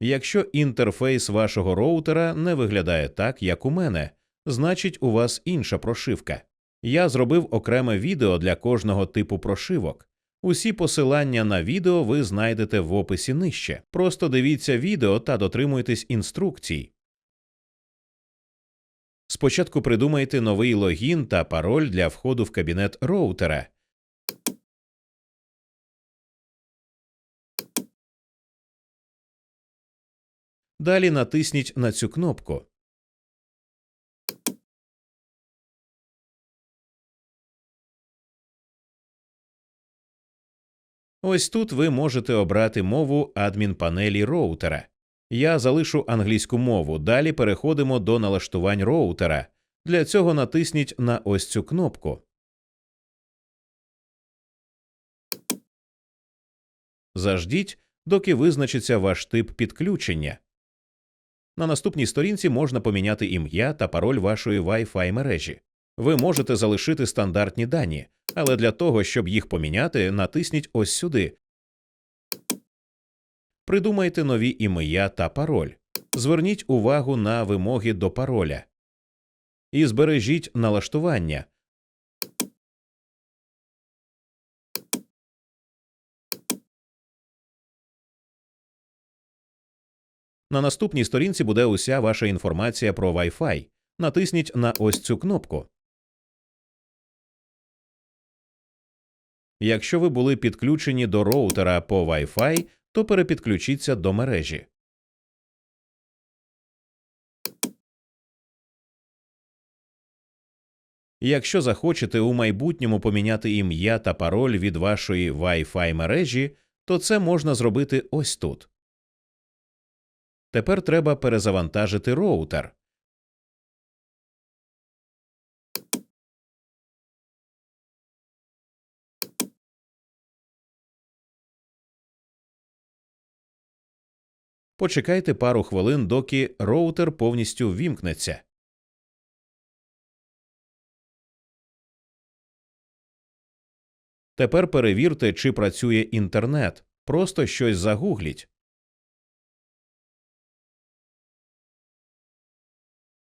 Якщо інтерфейс вашого роутера не виглядає так, як у мене, значить у вас інша прошивка. Я зробив окреме відео для кожного типу прошивок. Усі посилання на відео ви знайдете в описі нижче. Просто дивіться відео та дотримуйтесь інструкцій. Спочатку придумайте новий логін та пароль для входу в кабінет роутера. Далі натисніть на цю кнопку. Ось тут ви можете обрати мову адмінпанелі роутера. Я залишу англійську мову. Далі переходимо до налаштувань роутера. Для цього натисніть на ось цю кнопку. Заждіть, доки визначиться ваш тип підключення. На наступній сторінці можна поміняти ім'я та пароль вашої Wi-Fi мережі. Ви можете залишити стандартні дані, але для того, щоб їх поміняти, натисніть ось сюди. Придумайте нові ім'я та пароль. Зверніть увагу на вимоги до пароля. І збережіть налаштування. На наступній сторінці буде уся ваша інформація про Wi-Fi. Натисніть на ось цю кнопку. Якщо ви були підключені до роутера по Wi-Fi, то перепідключіться до мережі. Якщо захочете у майбутньому поміняти ім'я та пароль від вашої Wi-Fi мережі, то це можна зробити ось тут. Тепер треба перезавантажити роутер. Почекайте пару хвилин, доки роутер повністю ввімкнеться. Тепер перевірте, чи працює інтернет. Просто щось загугліть.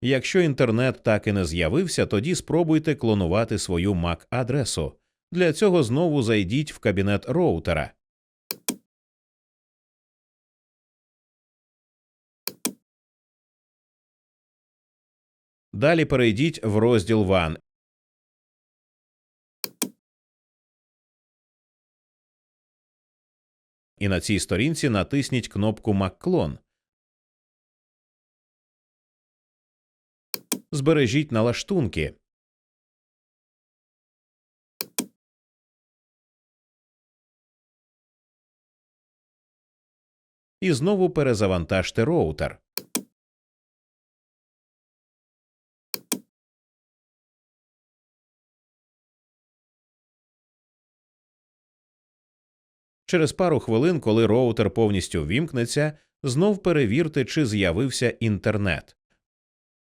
Якщо інтернет так і не з'явився, тоді спробуйте клонувати свою MAC-адресу. Для цього знову зайдіть в кабінет роутера. Далі перейдіть в розділ WAN і на цій сторінці натисніть кнопку MacClone. Збережіть налаштунки. І знову перезавантажте роутер. Через пару хвилин, коли роутер повністю вімкнеться, знов перевірте, чи з'явився інтернет.